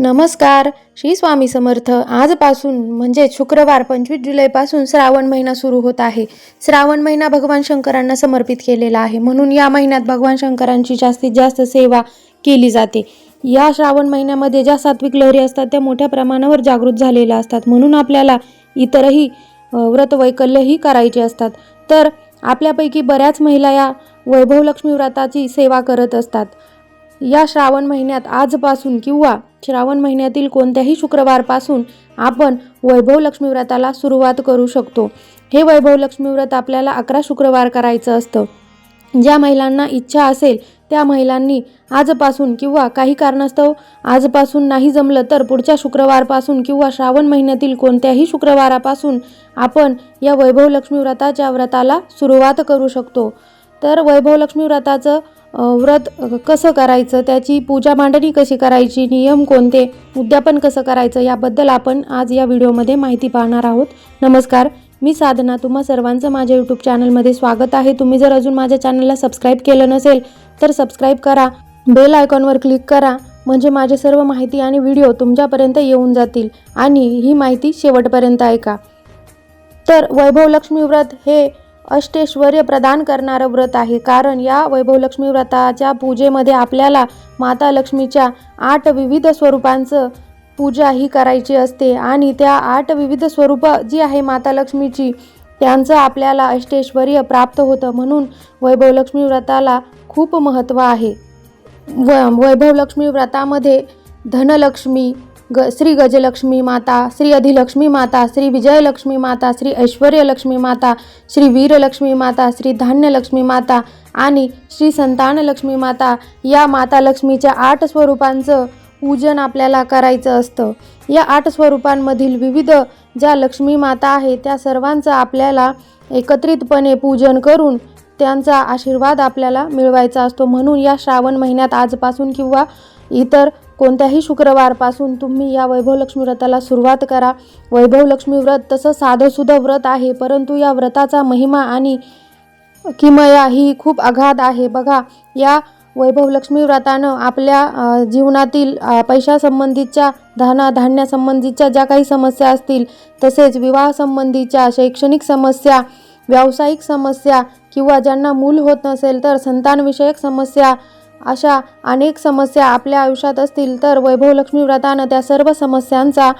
नमस्कार. श्री स्वामी समर्थ. आजपासून म्हणजे शुक्रवार पंचवीस जुलैपासून श्रावण महिना सुरू होत आहे. श्रावण महिना भगवान शंकरांना समर्पित केलेला आहे. म्हणून या महिन्यात भगवान शंकरांची जास्तीत जास्त सेवा केली जाते. या श्रावण महिन्यामध्ये ज्या सात्विक लहरी असतात त्या मोठ्या प्रमाणावर जागृत झालेल्या असतात. म्हणून आपल्याला इतरही व्रतवैकल्यही करायचे असतात. तर आपल्यापैकी बऱ्याच महिला या वैभव लक्ष्मी व्रताची सेवा करत असतात. या श्रावण महिन्यात आजपासून किंवा श्रावण महिन्यातील कोणत्याही शुक्रवारपासून आपण वैभव लक्ष्मी व्रताला सुरुवात करू शकतो. हे वैभव लक्ष्मी व्रत आपल्याला अकरा शुक्रवार करायचं असतं. ज्या महिलांना इच्छा असेल त्या महिलांनी आजपासून किंवा काही कारणास्तव आजपासून नाही जमलं तर पुढच्या शुक्रवारपासून किंवा श्रावण महिन्यातील कोणत्याही शुक्रवारापासून आपण या वैभव लक्ष्मी व्रताच्या व्रताला सुरुवात करू शकतो. तर वैभव लक्ष्मी व्रताचं व्रत कसं करायचं त्याची पूजा मांडणी कशी करायची नियम कोणते उद्यापन कसं करायचं याबद्दल आपण आज या व्हिडिओमध्ये माहिती पाहणार आहोत. नमस्कार मी साधना. तुम्हा सर्वांचं माझ्या यूट्यूब चॅनलमध्ये स्वागत आहे. तुम्ही जर अजून माझ्या चॅनलला सबस्क्राईब केलं नसेल तर सबस्क्राईब करा बेल आयकॉनवर क्लिक करा म्हणजे माझे सर्व माहिती आणि व्हिडिओ तुमच्यापर्यंत येऊन जातील आणि ही माहिती शेवटपर्यंत ऐका. तर वैभव लक्ष्मी व्रत हे अष्टेश्वर्य प्रदान करणारं व्रत आहे. कारण या वैभवलक्ष्मी व्रताच्या पूजेमध्ये आपल्याला माता लक्ष्मीच्या आठ विविध स्वरूपांचं पूजा ही करायची असते आणि त्या आठ विविध स्वरूप जी आहे माता लक्ष्मीची त्यांचं आपल्याला अष्टेश्वर्य प्राप्त होतं म्हणून वैभवलक्ष्मी व्रताला खूप महत्त्व आहे. व वैभवलक्ष्मी व्रतामध्ये धनलक्ष्मी ग श्री गजलक्ष्मी माता श्री अधिलक्ष्मी माता श्री विजयलक्ष्मी माता श्री ऐश्वर्यलक्ष्मी माता श्री वीरलक्ष्मी माता श्री धान्यलक्ष्मी माता आणि श्री संतानलक्ष्मी माता या माता लक्ष्मीच्या आठ स्वरूपांचं पूजन आपल्याला करायचं असतं. या आठ स्वरूपांमधील विविध ज्या लक्ष्मी माता आहे त्या सर्वांचं आपल्याला एकत्रितपणे पूजन करून त्यांचा आशीर्वाद आपल्याला मिळवायचा असतो. म्हणून या श्रावण महिन्यात आजपासून किंवा इतर कोणत्याही शुक्रवारपासून तुम्ही या वैभव लक्ष्मी व्रताला सुरुवात करा. वैभव लक्ष्मी व्रत तसं साधंसुधं व्रत आहे परंतु या व्रताचा महिमा आणि किमया ही खूप अगाध आहे. बघा या वैभव लक्ष्मी व्रतानं आपल्या जीवनातील पैशासंबंधीच्या धना धान्यासंबंधीच्या ज्या काही समस्या असतील तसेच विवाहसंबंधीच्या शैक्षणिक समस्या व्यावसायिक समस्या किंवा ज्यांना मूल होत नसेल तर संतानविषयक समस्या अशा अनेक समस्या आपल्या आयुष्यात असतील तर वैभव लक्ष्मी व्रतानं त्या सर्व समस्यांचा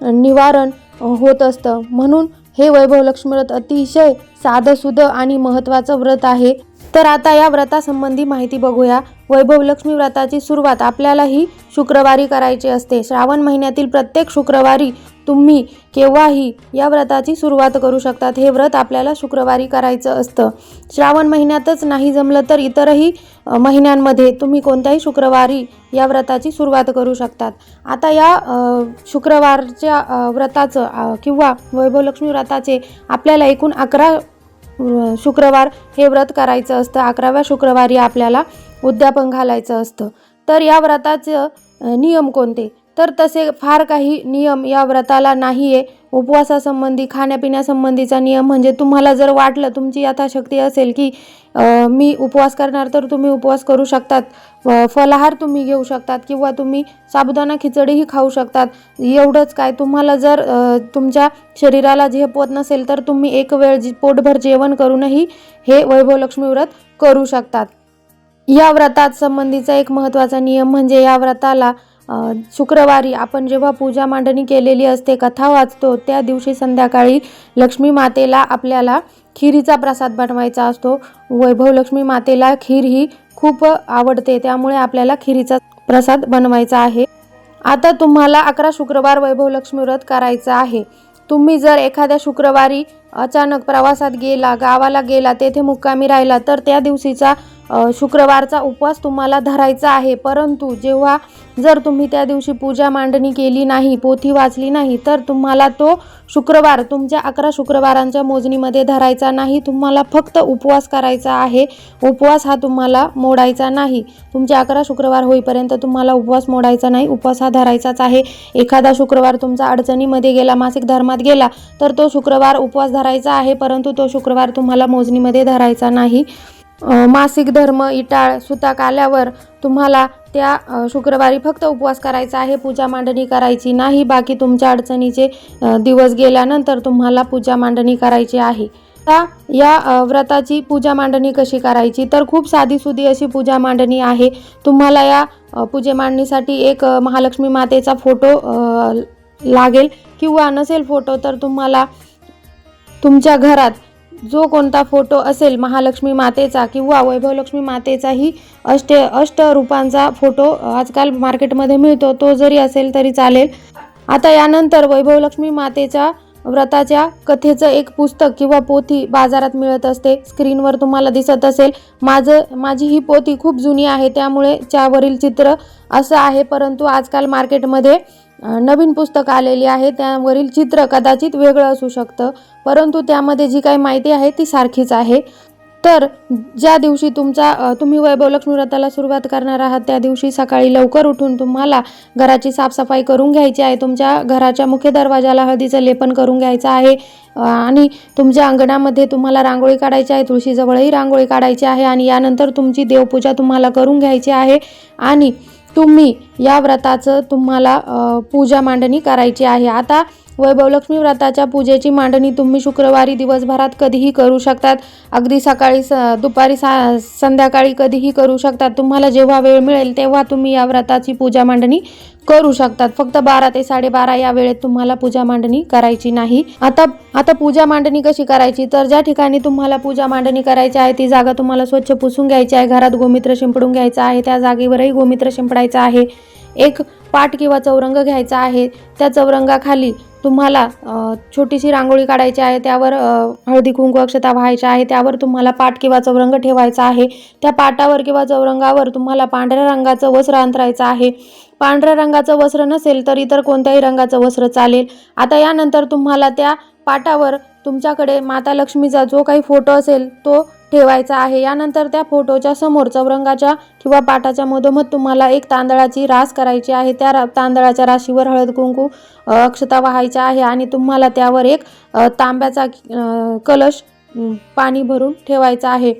निवारण होत असतं. म्हणून हे वैभव लक्ष्मी व्रत अतिशय साधंसुधं आणि महत्त्वाचं व्रत आहे. तर आता या व्रतासंबंधी माहिती बघूया. वैभव लक्ष्मी व्रताची सुरुवात आपल्याला ही शुक्रवारी करायची असते. श्रावण महिन्यातील प्रत्येक शुक्रवारी तुम्ही केव्हाही या व्रताची सुरुवात करू शकतात. हे व्रत आपल्याला शुक्रवारी करायचं असतं. श्रावण महिन्यातच नाही जमलं तर इतरही महिन्यांमध्ये तुम्ही कोणत्याही शुक्रवारी या व्रताची सुरुवात करू शकतात. आता या शुक्रवारच्या व्रताचं किंवा वैभवलक्ष्मी व्रताचे आपल्याला एकूण अकरा शुक्रवार हे व्रत करायचं असतं. अकराव्या शुक्रवारी आपल्याला उद्यापन घालायचं असतं. तर या व्रताचं नियम कोणते? तर तसे फार काही नियम या व्रताला नाही आहे उपवासासंबंधी खाण्यापिण्यासंबंधीचा नियम म्हणजे तुम्हाला जर वाटलं तुमची यथाशक्ती असेल की मी उपवास करणार तर तुम्ही उपवास करू शकतात. फलाहार तुम्ही घेऊ शकतात किंवा तुम्ही साबुदाणा खिचडीही खाऊ शकतात. एवढंच काय तुम्हाला जर तुमच्या शरीराला झेप होत नसेल तर तुम्ही एक वेळ पोटभर जेवण करूनही हे वैभवलक्ष्मी व्रत करू शकतात. या व्रतात संबंधीचा एक महत्त्वाचा नियम म्हणजे या व्रताला शुक्रवारी आपण जेव्हा पूजा मांडणी केलेली असते कथा वाचतो त्या दिवशी संध्याकाळी लक्ष्मी मातेला आपल्याला खिरीचा प्रसाद बनवायचा असतो. वैभव लक्ष्मी मातेला खीर ही खूप आवडते त्यामुळे आपल्याला खिरीचा प्रसाद बनवायचा आहे. आता तुम्हाला अकरा शुक्रवार वैभव लक्ष्मी व्रत करायचं आहे. तुम्ही जर एखाद्या शुक्रवारी अचानक प्रवासात गेला गावाला गेला तेथे मुक्कामी राहिला तर त्या दिवशीचा शुक्रवारचा उपवास तुम्हाला धरायचा आहे. परंतु जेव्हा जर तुम्ही त्या दिवशी पूजा मांडणी केली नाही पोथी वाचली नाही तर तुम्हाला तो शुक्रवार तुमच्या अकरा शुक्रवारांच्या मोजणीमध्ये धरायचा नाही. तुम्हाला फक्त उपवास करायचा आहे. उपवास हा तुम्हाला मोडायचा नाही. तुमचे अकरा शुक्रवार होईपर्यंत तुम्हाला उपवास मोडायचा नाही. उपवास हा धरायचाच आहे. एखादा शुक्रवार तुमचा अडचणीमध्ये गेला मासिक धर्मात गेला तर तो शुक्रवार उपवास धरायचा आहे. परंतु तो शुक्रवार तुम्हाला मोजणीमध्ये धरायचा नाही. मासिक धर्म इटाळ सुताक आल्यावर तुम्हाला त्या शुक्रवारी फक्त उपवास करायचा आहे पूजा मांडणी करायची नाही बाकी तुमच्या अडचणीचे दिवस गेल्यानंतर तुम्हाला पूजा मांडणी करायची आहे. आता या व्रताची पूजा मांडणी कशी करायची? तर खूप साधीसुधी अशी पूजा मांडणी आहे. तुम्हाला या पूजे मांडणीसाठी एक महालक्ष्मी मातेचा फोटो लागेल. किंवा नसेल फोटो तर तुम्हाला तुमच्या घरात जो कोणता फोटो असेल महालक्ष्मी मातेचा किंवा वैभवलक्ष्मी मातेचाही अष्ट अष्टरूपांचा फोटो आजकाल मार्केटमध्ये मिळतो तो जरी असेल तरी चालेल. आता यानंतर वैभवलक्ष्मी मातेच्या व्रताच्या कथेचं एक पुस्तक किंवा पोथी बाजारात मिळत असते. स्क्रीनवर तुम्हाला दिसत असेल माझं माझी ही पोथी खूप जुनी आहे त्यामुळे त्यावरील चित्र असं आहे परंतु आजकाल मार्केटमध्ये नवीन पुस्तक आलेली आहे. त्यावरील चित्र कदाचित वेगळं असू शकतं. परंतु त्यामध्ये जी काही माहिती आहे ती सारखीच आहे. तर ज्या दिवशी तुमचा तुम्ही तुम्ही वैभवलक्ष्मी व्रताला सुरुवात करणार आहात त्या दिवशी सकाळी लवकर उठून तुम्हाला घराची साफसफाई करून घ्यायची आहे. तुमच्या घराच्या मुख्य दरवाजाला हळदीचं लेपन करून घ्यायचं आहे. आणि तुमच्या अंगणामध्ये तुम्हाला रांगोळी काढायची आहे. तुळशीजवळही रांगोळी काढायची आहे. आणि यानंतर तुमची देवपूजा तुम्हाला करून घ्यायची आहे. आणि तुम्ही या व्रताचं तुम्हाला पूजा मांडणी करायची आहे. आता वैभवलक्ष्मी व्रताच्या पूजेची मांडणी तुम्ही शुक्रवारी दिवसभरात कधीही करू शकतात. अगदी सकाळी स दुपारी सा संध्याकाळी कधीही करू शकतात. तुम्हाला जेव्हा वेळ मिळेल तेव्हा तुम्ही या व्रताची पूजा मांडणी करू शकतात. फक्त बारा ते साडेबारा या वेळेत तुम्हाला पूजा मांडणी करायची नाही. आता आता पूजा मांडणी कशी करायची? तर ज्या ठिकाणी तुम्हाला पूजा मांडणी करायची आहे ती जागा तुम्हाला स्वच्छ पुसून घ्यायची आहे घरात गोमित्र शिंपडून घ्यायचं आहे त्या जागेवरही गोमित्र शिंपडायचं आहे. एक पाट किंवा चौरंग घ्यायचा आहे. त्या चौरंगाखाली तुम्हाला छोटीशी रांगोळी काढायची आहे त्यावर हळदी कुंकू अक्षता व्हायच्या आहे त्यावर तुम्हाला पाट किंवा चौरंग ठेवायचा आहे. त्या पाटावर किंवा चौरंगावर तुम्हाला पांढऱ्या रंगाचं वस्त्र अंतरायचं आहे. पांढऱ्या रंगाचं वस्त्र नसेल तर इतर कोणत्याही रंगाचं वस्त्र चालेल. आता यानंतर तुम्हाला त्या पाटावर तुमच्याकडे माता लक्ष्मीचा जो काही फोटो असेल तो ठेवायचा आहे. यानंतर त्या फोटोच्या समोर चौरंगाच्या किंवा पाटाच्या मधोमध तुम्हाला एक तांदळाची रास करायची आहे. त्या रा तांदळाच्या राशीवर हळद कुंकू अक्षता व्हायच्या आहे आणि तुम्हाला त्यावर एक तांब्याचा कलश पाणी भरून ठेवायचा आहे.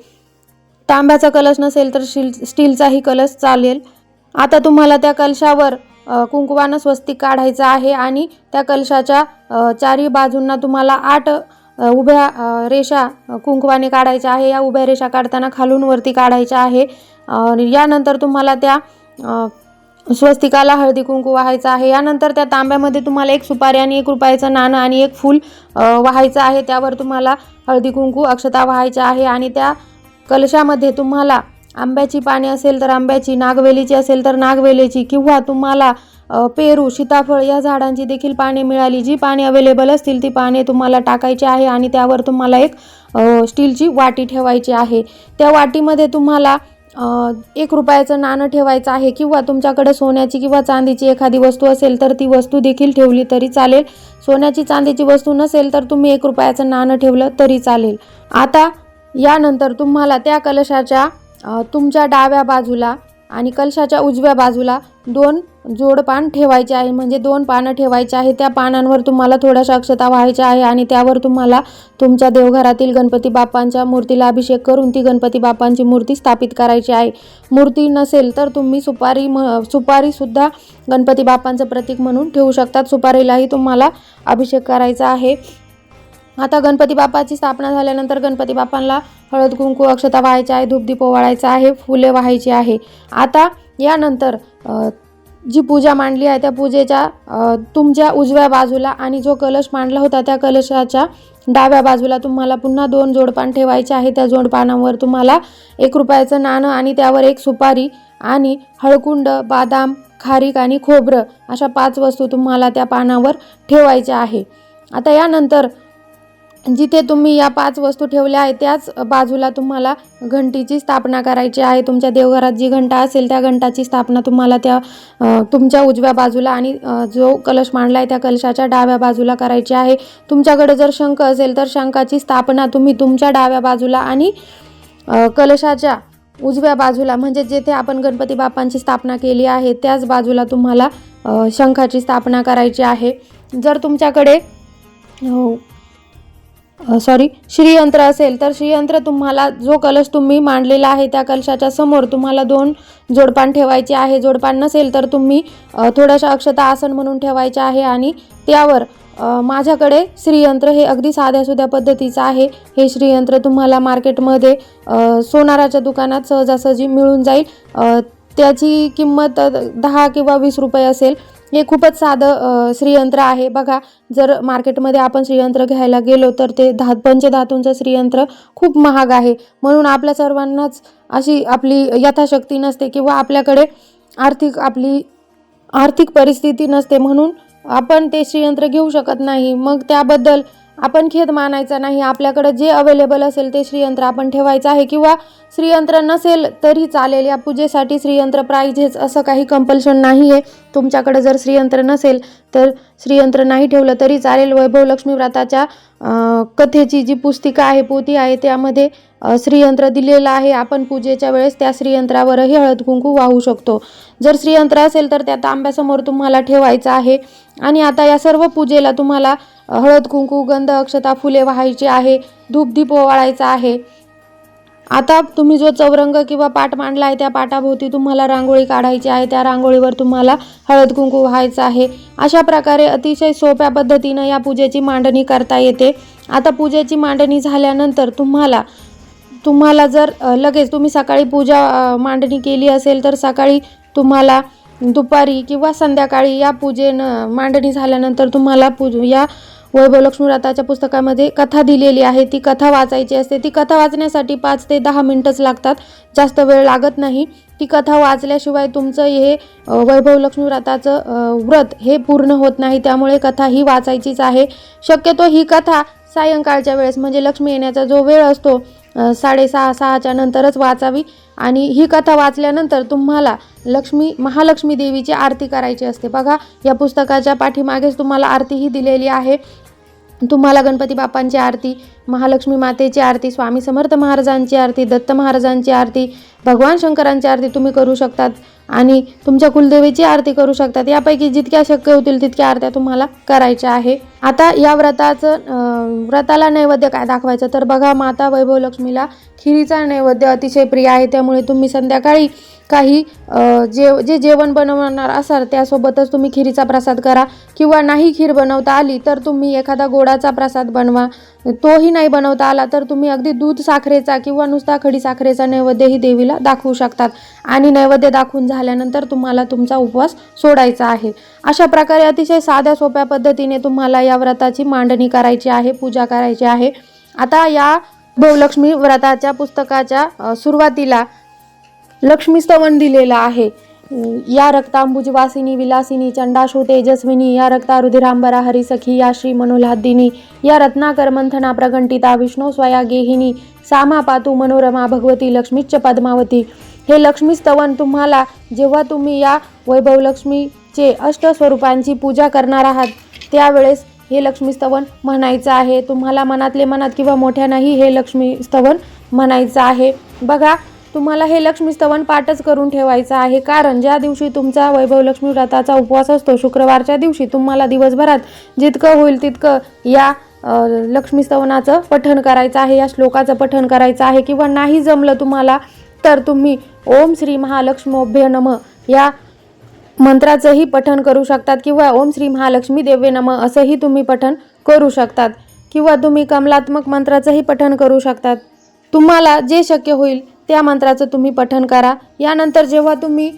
तांब्याचा कलश नसेल तर स्टील स्टीलचाही कलश चालेल. आता तुम्हाला त्या कलशावर कुंकुवानं स्वस्तिक काढायचं आहे आणि त्या कलशाच्या चारी चारही बाजूंना तुम्हाला आठ उभ्या रेषा कुंकवाने काढायच्या आहे. या उभ्या रेषा काढताना खालून वरती काढायच्या आहे. आणि यानंतर तुम्हाला त्या स्वस्तिकाला हळदी कुंकू व्हायचं आहे. यानंतर त्या तांब्यामध्ये तुम्हाला एक सुपारी आणि एक रुपयाचं नाणं आणि एक फूल वाहायचं व्हायचं आहे. त्यावर तुम्हाला हळदी कुंकू अक्षता व्हायच्या आहे. आणि त्या कलशामध्ये तुम्हाला आंब्याची पाने असेल तर आंब्याची नागवेलीची असेल तर नागवेलीची किंवा तुम्हाला पेरू सीताफळ या झाडांची देखील पाने मिळाली. जी पाने अवेलेबल असतील ती पाने तुम्हाला टाकायची आहे आणि त्यावर तुम्हाला एक स्टीलची वाटी ठेवायची आहे. त्या वाटीमध्ये तुम्हाला एक रुपयाचं नाणं ठेवायचं आहे किंवा तुमच्याकडे सोन्याची किंवा चांदीची एखादी वस्तू असेल तर ती वस्तू देखील ठेवली तरी चालेल. सोन्याची चांदीची वस्तू नसेल तर तुम्ही एक रुपयाचं नाणं ठेवलं तरी चालेल. आता यानंतर तुम्हाला त्या कलशाच्या तुमच्या डाव्या बाजूला आणि कलशाच्या उजव्या बाजूला दोन जोडपान ठेवायचे आहे. म्हणजे दोन पानं ठेवायचे आहे. त्या पानांवर तुम्हाला थोड्याशा अक्षता व्हायच्या आहे आणि त्यावर तुम्हाला तुमच्या देवघरातील गणपती बाप्पांच्या मूर्तीला अभिषेक करून ती गणपती बाप्पांची मूर्ती स्थापित करायची आहे. मूर्ती नसेल तर तुम्ही सुपारी म सुपारीसुद्धा गणपती बाप्पांचं प्रतीक म्हणून ठेवू शकतात. सुपारीलाही तुम्हाला अभिषेक करायचा आहे. आता गणपती बाप्पाची स्थापना झाल्यानंतर गणपती बाप्पांना हळद कुंकू अक्षता व्हायची आहे धूपदीप ओवाळायचा आहे फुले व्हायची आहे. आता यानंतर जी पूजा मांडली आहे त्या पूजेच्या तुमच्या उजव्या बाजूला आणि जो कलश मांडला होता त्या कलशाच्या डाव्या बाजूला तुम्हाला पुन्हा दोन जोडपान ठेवायचे आहे. त्या जोडपानावर तुम्हाला एक रुपयाचं नाणं आणि त्यावर एक सुपारी आणि हळकुंड बादाम खारीक आणि खोबरं अशा पाच वस्तू तुम्हाला त्या पानावर ठेवायच्या आहे. आता यानंतर जिथे तुम्ही या पाच वस्तू ठेवल्या आहेत त्याच बाजूला तुम्हाला घंटीची स्थापना करायची आहे. तुमच्या देवघरात जी घंटा असेल त्या घंटाची स्थापना तुम्हाला त्या तुमच्या उजव्या बाजूला आणि जो कलश मांडला आहे त्या कलशाच्या डाव्या बाजूला करायची आहे. तुमच्याकडे जर शंख असेल तर शंखाची स्थापना तुम्ही तुमच्या डाव्या बाजूला आणि कलशाच्या उजव्या बाजूला म्हणजे जेथे आपण गणपती बाप्पांची स्थापना केली आहे त्याच बाजूला तुम्हाला शंखाची स्थापना करायची आहे. जर तुमच्याकडे सॉरी श्रीयंत्र असेल तर श्रीयंत्र तुम्हाला जो कलश तुम्ही मांडलेला आहे त्या कलशाच्या समोर तुम्हाला दोन जोडपान ठेवायचे आहे. जोडपान नसेल तर तुम्ही थोडंशा अक्षता आसन म्हणून ठेवायचे आहे आणि त्यावर माझ्याकडे श्रीयंत्र हे अगदी साध्या सुध्या पद्धतीचं आहे. हे श्रीयंत्र तुम्हाला मार्केटमध्ये सोनाराच्या दुकानात सहजासहजी मिळून जाईल. त्याची किंमत दहा किंवा वीस रुपये असेल. हे खूपच साधं श्रीयंत्र आहे. बघा जर मार्केटमध्ये आपण श्रीयंत्र घ्यायला गेलो तर ते धा पंचधातूंचं श्रीयंत्र खूप महाग आहे. म्हणून आपल्या सर्वांनाच अशी आपली यथाशक्ती नसते किंवा आपल्याकडे आर्थिक आपली आर्थिक परिस्थिती नसते. म्हणून आपण ते श्रीयंत्र घेऊ शकत नाही. मग त्याबद्दल आपण खेद मानायचा नाही. आपल्याकडे जे अवेलेबल असेल ते श्रीयंत्र आपण ठेवायचं आहे किंवा श्रीयंत्र नसेल तरी चालेल. या पूजेसाठी श्रीयंत्र पाहिजेच असं काही कंपल्शन नाही आहे तुमच्याकडे जर श्रीयंत्र नसेल तर श्रीयंत्र नाही ठेवलं तरी चालेल. वैभव लक्ष्मी व्रताच्या कथेची जी पुस्तिका आहे पोथी आहे त्यामध्ये श्रीयंत्र दिलेलं आहे. आपण पूजेच्या वेळेस त्या श्रीयंत्रावरही हळद कुंकू वाहू शकतो. जर श्रीयंत्र असेल तर त्या तांब्यासमोर तुम्हाला ठेवायचं आहे. आणि आता या सर्व पूजेला तुम्हाला हळद कुंकू गंध अक्षता फुले व्हायची आहे धूपदीप ओवाळायचा आहे. आता तुम्ही जो चौरंग किंवा पाट मांडला आहे त्या पाटाभोवती तुम्हाला रांगोळी काढायची आहे. त्या रांगोळीवर तुम्हाला हळद कुंकू व्हायचं आहे. अशा प्रकारे अतिशय सोप्या पद्धतीनं या पूजेची मांडणी करता येते. आता पूजेची मांडणी झाल्यानंतर तुम्हाला तुम्हाला जर लगेच तुम्ही सकाळी पूजा मांडणी केली असेल तर सकाळी तुम्हाला दुपारी किंवा संध्याकाळी या पूजेनं मांडणी झाल्यानंतर तुम्हाला पूज या वैभव लक्ष्मीव्रताच्या पुस्तकामध्ये कथा दिलेली आहे. ती कथा वाचायची असते. ती कथा वाचण्यासाठी पाच ते दहा मिनटंच लागतात. जास्त वेळ लागत नाही. ती कथा वाचल्याशिवाय तुमचं हे वैभव लक्ष्मीव्रताचं व्रत हे पूर्ण होत नाही. त्यामुळे कथा ही वाचायचीच आहे. शक्यतो ही कथा सायंकाळच्या वेळेस म्हणजे लक्ष्मी येण्याचा जो वेळ असतो साडेसहा सहाच्या नंतरच वाचावी. आणि ही कथा वाचल्यानंतर तुम्हाला लक्ष्मी महालक्ष्मी देवीची आरती करायची असते. बघा या पुस्तकाच्या पाठीमागेच तुम्हाला आरतीही दिलेली आहे. तुम्हाला गणपती बाप्पांची आरती महालक्ष्मी मातेची आरती स्वामी समर्थ महाराजांची आरती दत्त महाराजांची आरती भगवान शंकरांची आरती तुम्ही करू शकतात आणि तुमच्या कुलदेवीची आरती करू शकतात. यापैकी जितक्या शक्य होतील तितक्या आरत्या तुम्हाला करायच्या आहे. आता या व्रताचं व्रताला नैवेद्य काय दाखवायचं? तर बघा माता वैभव लक्ष्मीला खिरीचा नैवेद्य अतिशय प्रिय आहे. त्यामुळे तुम्ही संध्याकाळी काही जे जे जेवण बनवणार असाल त्यासोबतच तुम्ही खिरीचा प्रसाद करा. किंवा नाही खीर बनवता आली तर तुम्ही एखादा गोडाचा प्रसाद बनवा. तोही नाही बनवता आला तर तुम्ही अगदी दूध साखरेचा किंवा नुसता खडी साखरेचा नैवेद्यही देवीला दाखवू शकतात. आणि नैवेद्य दाखवून झाल्यानंतर तुम्हाला तुमचा उपवास सोडायचा आहे. अशा प्रकारे अतिशय साध्या सोप्या पद्धतीने तुम्हाला या व्रताची मांडणी करायची आहे पूजा करायची आहे. आता या भवलक्ष्मी व्रताच्या पुस्तकाच्या सुरुवातीला लक्ष्मी स्तवन दिलेलं आहे. या रक्तांबुज वासिनी विलासिनी चंडाशू तेजस्विनी या रक्ता रुधिरांबरा हरिसखी या श्री मनोलादिनी या रत्नाकर मंथना प्रगंटिता विष्णू स्वया गेहिनी सामा पातू मनोरमा भगवती लक्ष्मीच्च पद्मावती. हे लक्ष्मी स्तवन तुम्हाला जेव्हा तुम्ही या वैभवलक्ष्मीचे अष्ट अष्टस्वरूपांची पूजा करणार आहात त्यावेळेस हे लक्ष्मी स्तवन म्हणायचं आहे. तुम्हाला मनातले मनात किंवा मोठ्यांनाही हे लक्ष्मी स्तवन म्हणायचं आहे. बघा तुम्हाला हे लक्ष्मी स्तवन पाठच करून ठेवायचं आहे. कारण ज्या दिवशी तुमचा वैभव लक्ष्मी व्रताचा उपवास असतो शुक्रवारच्या दिवशी तुम्हाला दिवसभरात जितकं होईल तितकं या लक्ष्मीस्तवनाचं लक्ष्मी स्तवनाचं पठण करायचं आहे या श्लोकाचं पठण करायचं आहे. किंवा नाही जमलं तुम्हाला तर तुम्ही ओम श्री महालक्ष्मोभ्य नम या मंत्राचंही पठण करू शकतात किंवा ओम श्री महालक्ष्मी देवे नम असंही तुम्ही पठण करू शकतात. किंवा तुम्ही कमलात्मक मंत्राचंही पठण करू शकतात. तुम्हाला जे शक्य होईल त्या मंत्राचं तुम्ही पठण करा. यानंतर जेव्हा तुम्ही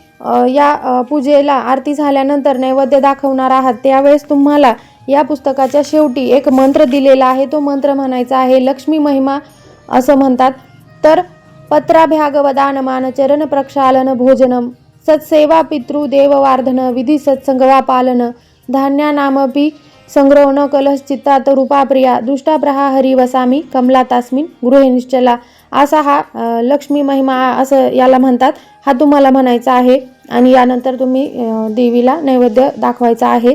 या पूजेला आरती झाल्यानंतर नैवेद्य दाखवणार आहात त्यावेळेस तुम्हाला या पुस्तकाच्या शेवटी एक मंत्र दिलेला आहे. तो मंत्र म्हणायचा आहे लक्ष्मी महिमा असं म्हणतात. तर पत्राभ्यागवदान मान चरण प्रक्षालन भोजनम सत्सेवा पितृ देववार्धन विधी सत्संगवा पालन। धान्यानामपि संग्रह न कलश चित्तात रूपा प्रिया। दुष्टाप्रहा हरी वसामी कमला तास्मिन गृहे निश्चला। असा हा लक्ष्मी महिमा असं याला म्हणतात. हा तुम्हाला म्हणायचा आहे आणि यानंतर तुम्ही देवीला नैवेद्य दाखवायचा आहे.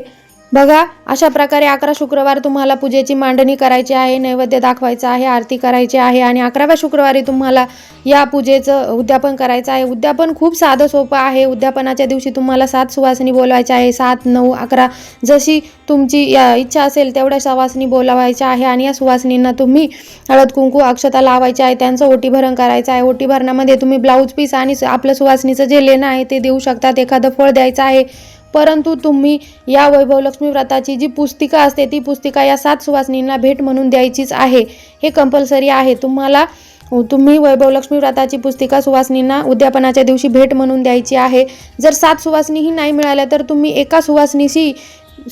बघा अशा प्रकारे अकरा शुक्रवार तुम्हाला पूजेची मांडणी करायची आहे नैवेद्य दाखवायचं आहे आरती करायची आहे आणि अकराव्या शुक्रवारी तुम्हाला या पूजेचं उद्यापन करायचं आहे. उद्यापन खूप साधं सोपं आहे. उद्यापनाच्या दिवशी तुम्हाला सात सुवासिनी बोलवायच्या आहे. सात नऊ अकरा जशी तुमची या इच्छा असेल तेवढ्या सुवासिनी बोलावायच्या आहे आणि या सुवासिनींना तुम्ही हळद कुंकू अक्षता लावायच्या आहे. त्यांचं ओटी भरण करायचं आहे. ओटी भरणामध्ये तुम्ही ब्लाऊज पीस आणि आपलं सुवासिनीचं जे लेणं आहे ते देऊ शकतात. एखादं फळ द्यायचं आहे. परंतु तुम्ही या वैभव लक्ष्मी व्रताची जी पुस्तिका असते ती पुस्तिका या सात सुवासिनींना भेट म्हणून द्यायचीच आहे. हे कंपल्सरी आहे. तुम्हाला तुम्ही वैभव लक्ष्मी व्रताची पुस्तिका सुवासिनींना उद्यापनाच्या दिवशी भेट म्हणून द्यायची आहे. जर सात सुवासिनीही नाही मिळाल्या तर तुम्ही एका सुवासिनीशी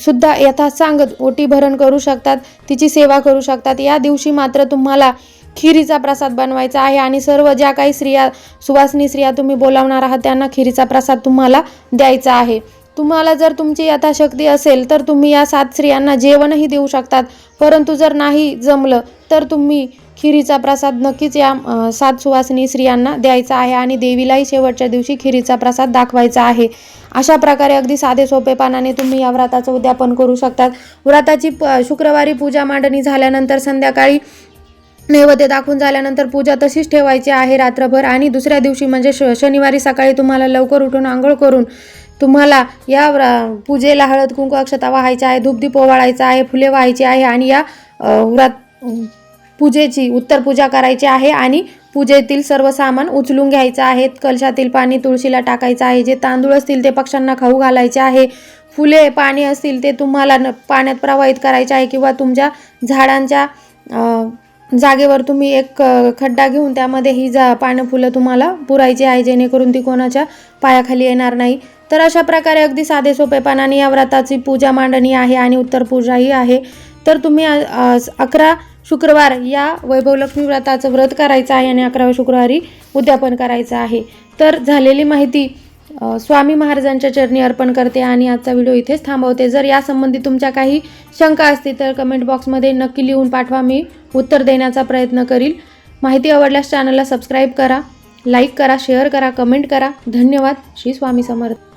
सुद्धा यथा सांगत ओटी भरण करू शकतात तिची सेवा करू शकतात. या दिवशी मात्र तुम्हाला खिरीचा प्रसाद बनवायचा आहे आणि सर्व ज्या काही स्त्रिया सुवासिनी स्त्रिया तुम्ही बोलावणार आहात त्यांना खिरीचा प्रसाद तुम्हाला द्यायचा आहे. तुम्हाला जर तुमची यथाशक्ती असेल तर तुम्ही या सात स्त्रियांना जेवणही देऊ शकतात. परंतु जर नाही जमलं तर तुम्ही खिरीचा प्रसाद नक्कीच या सात सुवासिनी स्त्रियांना द्यायचा आहे आणि देवीलाही शेवटच्या दिवशी खिरीचा प्रसाद दाखवायचा आहे. अशा प्रकारे अगदी साधे सोपेपणाने तुम्ही या व्रताचं उद्यापन करू शकतात. व्रताची प शुक्रवारी पूजा मांडणी झाल्यानंतर संध्याकाळी नैवेद्य दाखवून झाल्यानंतर पूजा तशीच ठेवायची आहे रात्रभर. आणि दुसऱ्या दिवशी म्हणजे श शनिवारी सकाळी तुम्हाला लवकर उठून आंघोळ करून तुम्हाला या पूजेला हळद कुंकू अक्षता वाहायच्या आहे धूपदीप ओवाळायचा आहे फुले व्हायची आहे आणि या व्रत पूजेची उत्तर पूजा करायची आहे आणि पूजेतील सर्व सामान उचलून घ्यायचं आहे. कलशातील पाणी तुळशीला टाकायचं आहे. जे तांदूळ असतील ते पक्ष्यांना खाऊ घालायचे आहे. फुले पाणी असतील ते तुम्हाला न पाण्यात प्रवाहित करायचे आहे किंवा तुमच्या झाडांच्या जागेवर तुम्ही एक खड्डा घेऊन त्यामध्ये ही जा पानं फुलं तुम्हाला पुरायची आहे. जेणेकरून ती कोणाच्या पायाखाली येणार नाही. तर अशा प्रकारे अगदी साधे सोपेपणाने या व्रताची पूजा मांडणी आहे आणि उत्तर पूजाही आहे. तर तुम्ही अकरा शुक्रवार या वैभवलक्ष्मी व्रताचं व्रत करायचं आहे आणि अकराव्या शुक्रवारी उद्यापन करायचं आहे. तर झालेली माहिती स्वामी महाराजांच्या चरणी अर्पण करते आणि आजचा व्हिडिओ इथेच थांबवते. जर यासंबंधी तुमच्या काही शंका असतील तर कमेंट बॉक्समध्ये नक्की लिहून पाठवा. मी उत्तर देण्याचा प्रयत्न करील. माहिती आवडल्यास चॅनलला सबस्क्राईब करा लाईक करा शेअर करा कमेंट करा. धन्यवाद. श्री स्वामी समर्थ.